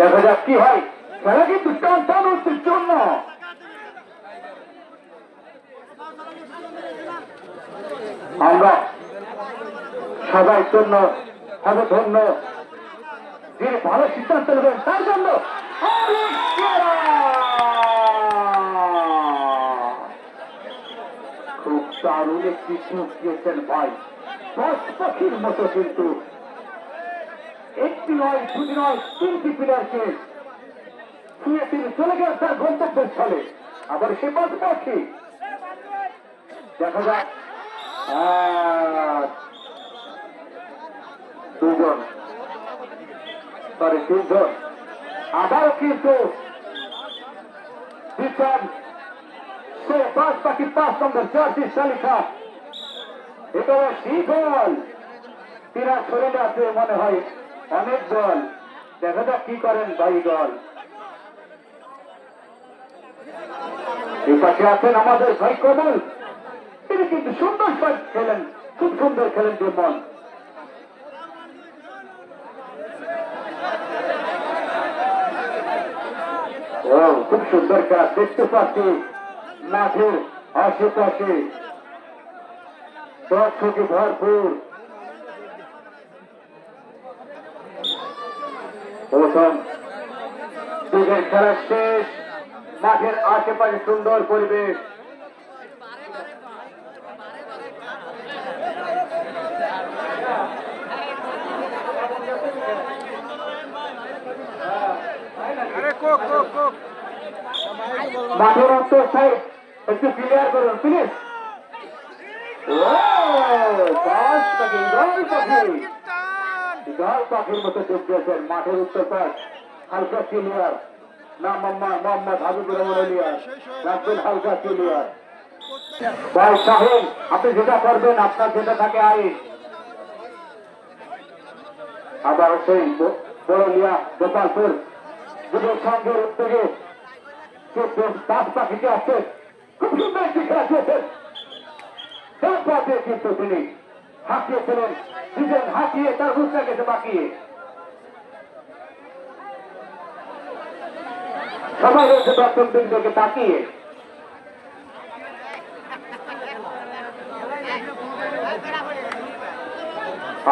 দেখা যাক কি হয়। খেলা কিন্তু হচ্ছে জন্য আমরা সবাই জন্য হবে ধন্য। যিনি ভালো সিদ্ধান্ত নেবেন, তার জন্য খুব দারুণ একটি চুপ দিয়েছেন ভাই। পাখির মতো কিন্তু একটি নয়, দুটি নয়, তিনটি প্লেয়ারকে শুয়ে তিনি চলে গেলেন তার গন্তব্যের স্থলে আবার সে পাখি দেখা যাক। দুজন। সরি, তিনজন। আবারও কিন্তু দিচ্ছেন সে বাস পাখি পাঁচ নম্বর জার্সি তালিকা। এবারে ঠিক বল। তিরা শরীরে আছে মনে হয়। অনেক দল। দেখা যাক কি করেন ভাই দল। এই পাশে আছেন আমাদের ভাই কমল। তিনি কিন্তু সুন্দর শট খেলেন। খুব সুন্দর খেলেন যেমন ও, খুব সুন্দর কাজ। দেখতে পাচ্ছি মাঠের আশেপাশে। দর্শকে ভরপুর। প্রথম দিকের খেলা শেষ মাঠের আশেপাশে সুন্দর পরিবেশ। মাঠের অন্তর একটু ক্লিয়ার করুন প্লিজ পাখি পাখির মতো দিয়েছেন মাঠের উত্তর পাশ হালকা ক্লিয়ার না, মাম্মা মোহাম্মদ হাবিবুর রহমান আলিয়ার রাখবেন হালকা ক্লিয়ার ভাই সাহেব আপনি যেটা করবেন, আপনার যেটা থাকে, আইন। আবার সেই বড়লিয়া, গোপালপুর। যুবক সংঘের উদ্যোগে পাঁচ পাখিতে আছে খুব সুন্দর খেলা খেলেছেন কিন্তু তিনি। হাঁকিয়েছিলেন দুজন হাঁকিয়ে তার রুচটা গেছে বাকিয়ে। সবাই রয়েছে দর্শক দুজনকে তাকিয়ে।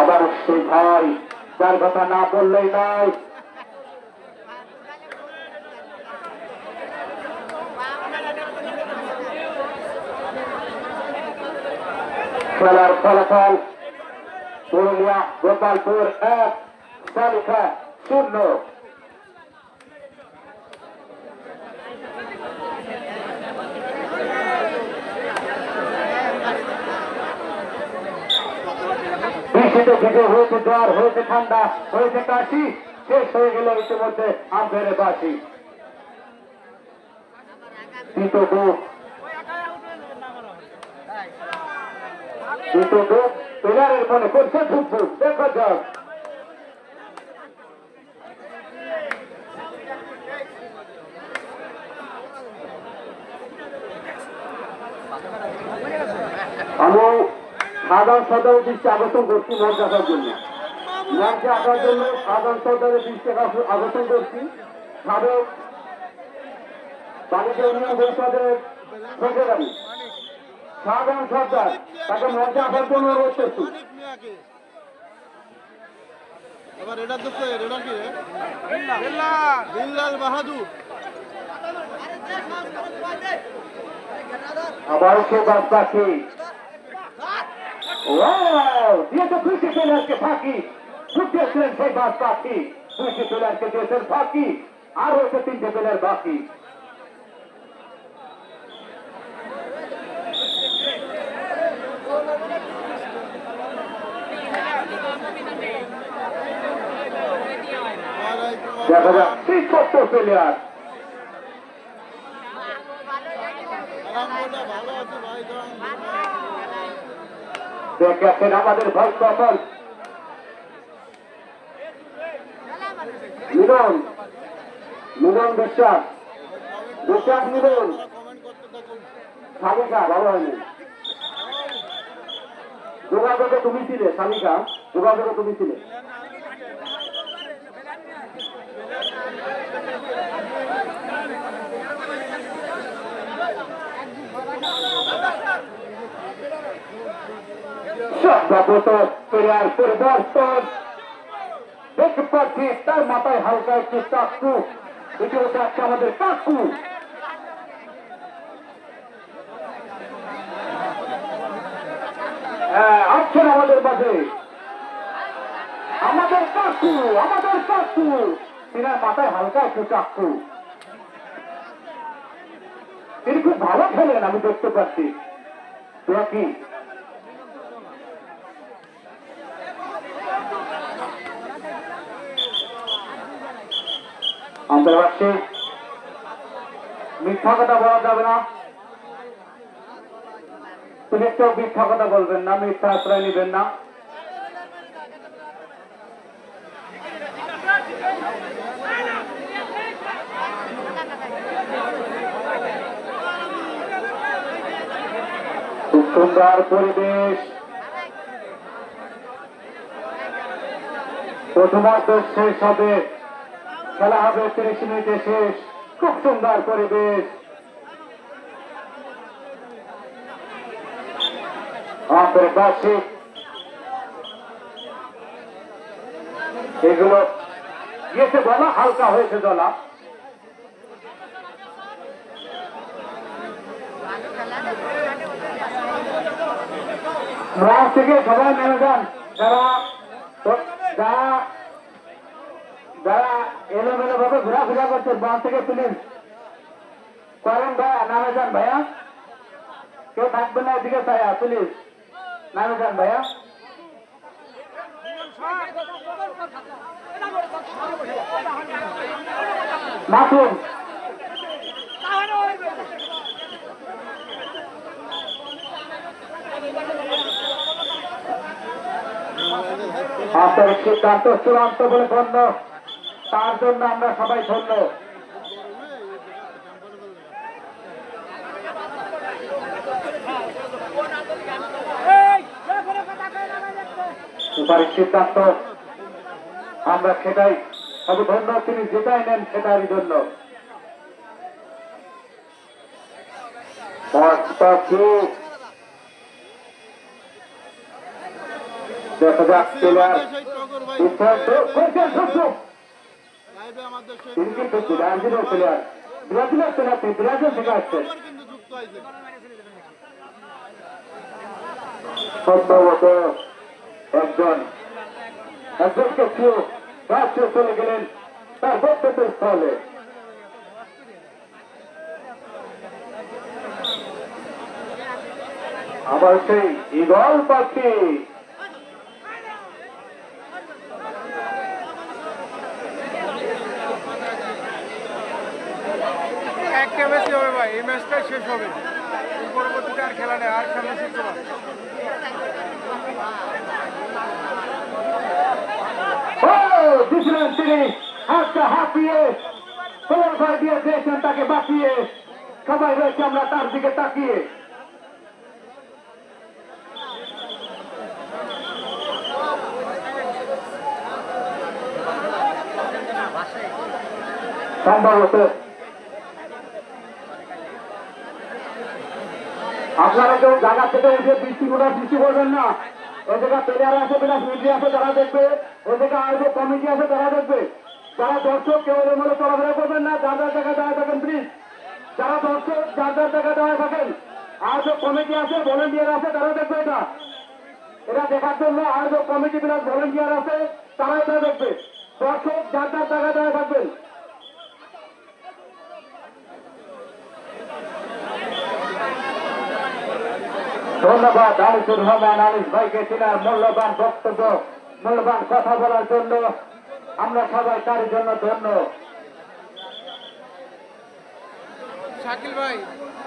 আবার সেই ভাই, যার কথা না বললেই নয় খেলার ফলাফল পুরুলিয়া, গোপালপুর এক, তালিকা শূন্য। ঠান্ডা, হয়েছে কাশি, শেষ হয়ে গেল ইতিমধ্যে আম্পেরে বুক প্লেয়ারের মনে করছে ফুটবুক দেখা যাক আমি সাধারণ সদর দৃষ্টি আকর্ষণ করছি মঞ্চ আসার জন্য। মঞ্চে আসার জন্য সাধারণ সদরের দৃষ্টি আকর্ষণ করছি। সাবেক বাণিজ্য উন্নয়ন পরিষদের সেক্রেটারি সাধারণ সরকার। তাকে মঞ্চে আসার জন্য অনুরোধ করছি এবার এটা দেখতে এটা কি বিল্লাল বাহাদুর। আবার সে বাদ বাকি দিয়েছে দুইটি প্লেয়ারকে ফাঁকি। ঢুকিয়েছিলেন সেই বাদ বাকি দুইটি প্লেয়ারকে দিয়েছেন ফাঁকি। আর রয়েছে তিনটে প্লেয়ার বাকি দেখা যাক। ছোট্ট প্লেয়ার। দেখেছেন আমাদের ভাই কমল মিলন মিলন বিশ্বাস। বিশ্বাস মিলন সামিকা ভালো হয়নি। যোগাযোগে তুমি ছিলে সামিকা যোগাযোগে তুমি ছিলে। সম্ভবত কাকু। হ্যাঁ আসছেন আমাদের মাঝে। আমাদের কাকু আমাদের কাকু। তিনার মাথায় হালকা একটু চাকু। তিনি খুব ভালো খেলেন, আমি দেখতে পাচ্ছি। তোরা কি? আমাদের মিথ্যা কথা বলা যাবে না। তুমি কেউ মিথ্যা কথা বলবেন না, মিথ্যা আশ্রয় নেবেন না। সুন্দর পরিবেশ। প্রথমার্ধ শেষ হবে। খেলা হবে তিরিশ মিনিটে শেষ। খুব সুন্দর পরিবেশ। বার্ষিক এগুলো ইয়েছে বলা হালকা হয়েছে জলা রাত থেকে সবাই নেমে যান। যারা যারা যারা এলোমেলো ভাবে ঘোরাফেরা করছে বাঁ থেকে প্লিজ করেন ভাইয়া নামে যান ভাইয়া। কেউ থাকবে না এদিকে ভাইয়া প্লিজ নামে যান ভাইয়া। মাসুম। আপনার চূড়ান্ত বলে ধন্য তার জন্য আমরা সবাই ধন্য সুপারিশ সিদ্ধান্ত আমরা সেটাই সব ধন্য তিনি যেটাই নেন সেটারই জন্য দেখা যাক তিনি কিন্তু ব্রাজিলের প্লেয়ার ব্রাজিলের প্লেয়ার ব্রাজিল থেকে হয়েছে। সম্ভবত একজন একজনকে কেউ রাজ্যে চলে গেলেন তার বক্তব্য স্থলে। আবার সেই ইগল পাখি একটা ম্যাচই হবে ভাই, এই ম্যাচটাই শেষ হবে। পরবর্তীতে আর খেলা নেই, আর খেলা শুক্রবার ও দিয়েছিলেন তিনি হাতটা হাঁপিয়ে দিয়ে দিয়েছেন তাকে বাঁচিয়ে। সবাই রয়েছে আমরা তার দিকে তাকিয়ে। সম্ভবত আপনারা কেউ জায়গা থেকে উঠে বৃষ্টি কোটা বৃষ্টি করবেন না। ওই জায়গা প্লেয়ার আছে প্লাস মিডিয়া আছে, তারা দেখবে। ওই জায়গা আয়োজক কমিটি আছে, তারা দেখবে। যারা দর্শক, কেউ এলোমেলো চলাফেরা করবেন না। যার যার জায়গায় দাঁড়ায় থাকেন প্লিজ যারা দর্শক, যার যার জায়গায় দাঁড়ায় থাকেন আয়োজক কমিটি আছে ভলেন্টিয়ার আছে তারা দেখবে এটা। এটা দেখার জন্য আয়োজক কমিটি প্লাস ভলেন্টিয়ার আছে তারা এটা দেখবে। দর্শক, যার যার জায়গায় দাঁড়ায় থাকবেন। ধন্যবাদ আনিসুর রহমান আনিস ভাইকে তিনার মূল্যবান বক্তব্য মূল্যবান কথা বলার জন্য আমরা সবাই তার জন্য ধন্য। শাকিল ভাই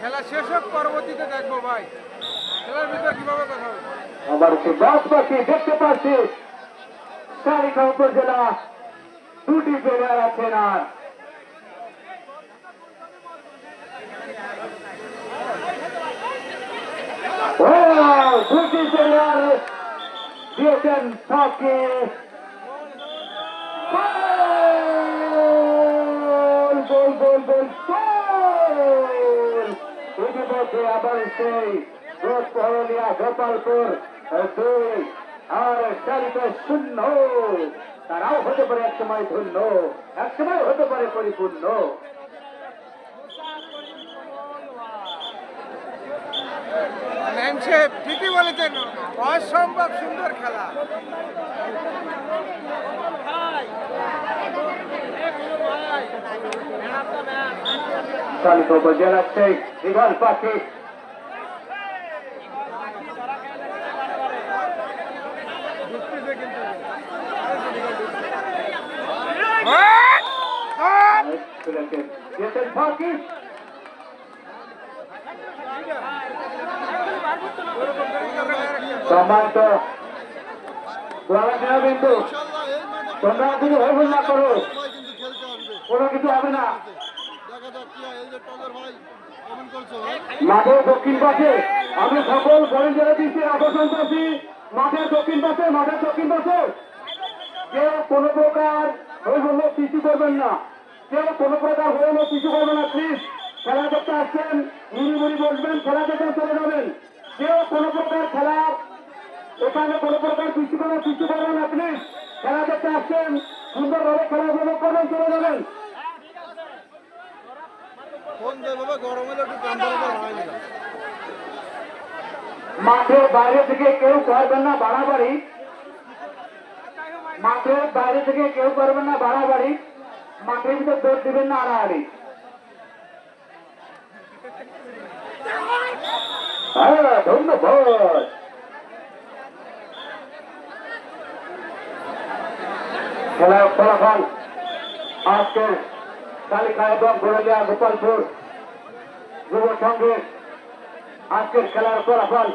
খেলা শেষ হোক পরবর্তীতে দেখব ভাই। খেলার ভিতর কীভাবে কথা হবে? আমার সে গাছ পাখি দেখতে পাচ্ছি। সারিকা উপজেলা দুটি প্লেয়ার আছেন আর ও দুটি প্লেয়ার দিয়েছেন ছকে গোল গোল গোল ইতিমধ্যে আবার সেই পহলিয়া গোপালপুর দুই আর চারিটা শূন্য। তারাও হতে পারে এক সময় ধন্য এক সময় হতে পারে পরিপূর্ণ। ম্যাম সাহেব ঠিকই বলেছেন অসম্ভব সুন্দর খেলা। চালিত উপজেলা শেখ দিঘাল পাখি ঢুকতেছে কিন্তু যেতেন পাখি সম্মানিত বিন্দু তোমরা যদি হইব না করো কিন্তু কোনো কিছু হবে না। মাঠের দক্ষিণ পাশে, আমি সকল জেলা দিচ্ছি আকর্ষণ মাঠের দক্ষিণ পাশে, মাঠের দক্ষিণ পাশে। কেউ কোনো প্রকার হয়ে হলো পিছু করবেন না। কেউ কোনো প্রকার হয়ে পিছু করবেন না প্লিজ খেলা দেখতে আসছেন মুড়ি মুড়ি বসবেন, খেলা দেখতে চলে যাবেন। কেউ কোনো প্রকার খেলা এখানে কোনো প্রকার পিছু করে পিছু করবেন না প্লিজ খেলা দেখতে আসছেন সুন্দরভাবে খেলা উপভোগ করবেন চলে যাবেন। মাঠের বাইরে থেকে কেউ করবেন না বাড়াবাড়ি। মাঠের বাইরে থেকে কেউ করবেন না বাড়াবাড়ি। মাঠের ভিতর দৌড় দিবেন না আড়াআড়ি। হ্যাঁ ধন্যবাদ। খেলার ফলাফল আজকের তালিকা এবং পুরুলিয়া গোপালপুর যুব সংঘের আজকের খেলার ফলাফল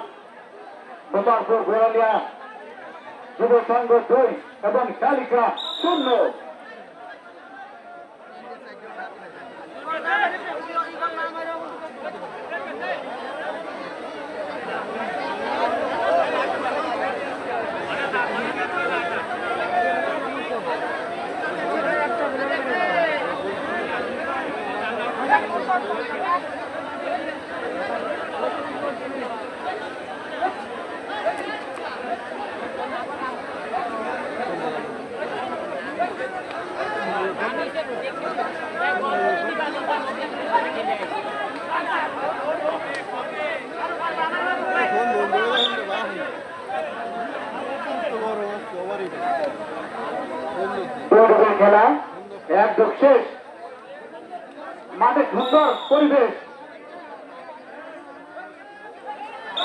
গোপালপুর পুরুলিয়া যুব সংঘ দুই এবং তালিকা শূন্য ফোন বন্ধ করে রাখুন রে বাবা তো গরম হচ্ছে ওভারই বন্ধ দুর্গের খেলা এক যোগ শেষ মাঠে সুন্দর পরিবেশ Wow!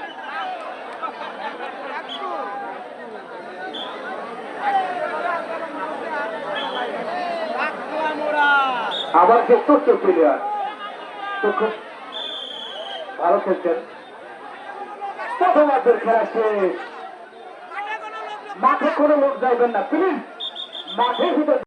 যে ছোট্ট প্লেয়ার ভালো খেলছেন। প্রথমার্ধের খেলা শেষ। মাঠে কোনো লোক যাইবেন না। প্লিজ মাঠে ভিতরে